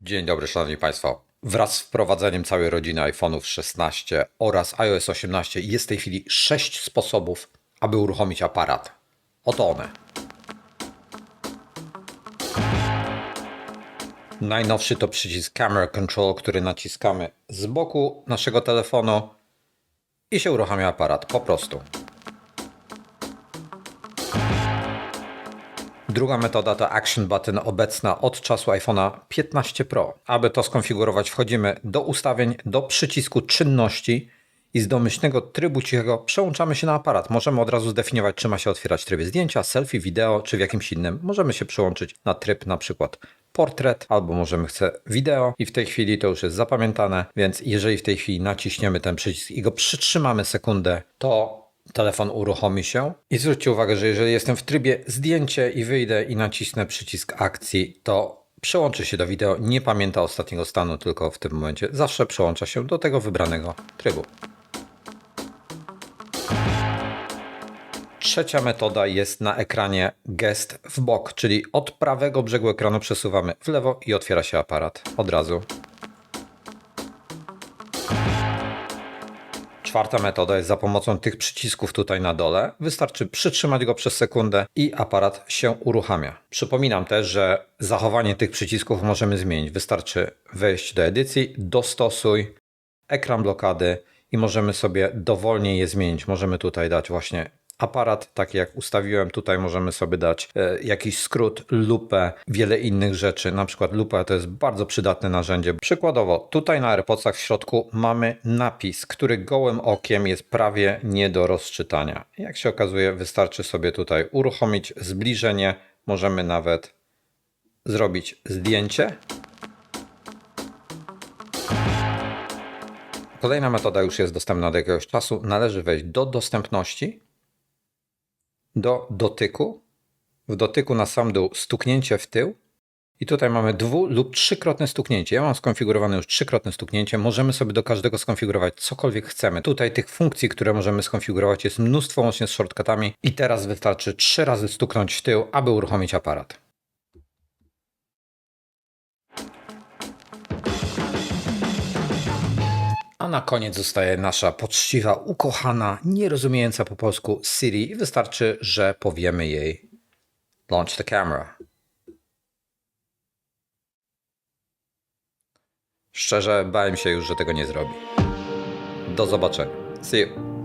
Dzień dobry, Szanowni Państwo. Wraz z wprowadzeniem całej rodziny iPhone'ów 16 oraz iOS 18 jest w tej chwili 6 sposobów, aby uruchomić aparat. Oto one. Najnowszy to przycisk Camera Control, który naciskamy z boku naszego telefonu i się uruchamia aparat po prostu. Druga metoda to Action Button obecna od czasu iPhone'a 15 Pro. Aby to skonfigurować, wchodzimy do ustawień, do przycisku czynności i z domyślnego trybu cichego przełączamy się na aparat. Możemy od razu zdefiniować, czy ma się otwierać trybie zdjęcia, selfie, wideo, czy w jakimś innym. Możemy się przełączyć na tryb na przykład portret, albo możemy chce wideo i w tej chwili to już jest zapamiętane, więc jeżeli w tej chwili naciśniemy ten przycisk i go przytrzymamy sekundę, to telefon uruchomi się. I zwróćcie uwagę, że jeżeli jestem w trybie zdjęcie i wyjdę i nacisnę przycisk akcji, to przełączy się do wideo. Nie pamięta ostatniego stanu, tylko w tym momencie zawsze przełącza się do tego wybranego trybu. Trzecia metoda jest na ekranie gest w bok, czyli od prawego brzegu ekranu przesuwamy w lewo i otwiera się aparat od razu. Czwarta metoda jest za pomocą tych przycisków tutaj na dole. Wystarczy przytrzymać go przez sekundę i aparat się uruchamia. Przypominam też, że zachowanie tych przycisków możemy zmienić. Wystarczy wejść do edycji, dostosuj, ekran blokady i możemy sobie dowolnie je zmienić. Możemy tutaj dać właśnie aparat, tak jak ustawiłem, tutaj możemy sobie dać e, jakiś skrót, lupę, wiele innych rzeczy. Na przykład lupa to jest bardzo przydatne narzędzie. Przykładowo, tutaj na AirPodsach w środku mamy napis, który gołym okiem jest prawie nie do rozczytania. Jak się okazuje, wystarczy sobie tutaj uruchomić zbliżenie. Możemy nawet zrobić zdjęcie. Kolejna metoda już jest dostępna od jakiegoś czasu. Należy wejść do dostępności do dotyku. W dotyku na sam dół stuknięcie w tył. I tutaj mamy dwu lub trzykrotne stuknięcie. Ja mam skonfigurowane już trzykrotne stuknięcie. Możemy sobie do każdego skonfigurować cokolwiek chcemy. Tutaj tych funkcji, które możemy skonfigurować jest mnóstwo łącznie z shortcutami. I teraz wystarczy trzy razy stuknąć w tył, aby uruchomić aparat. A na koniec zostaje nasza poczciwa, ukochana, nierozumiejąca po polsku Siri i wystarczy, że powiemy jej launch the camera. Szczerze, bałem się już, że tego nie zrobi. Do zobaczenia. See you.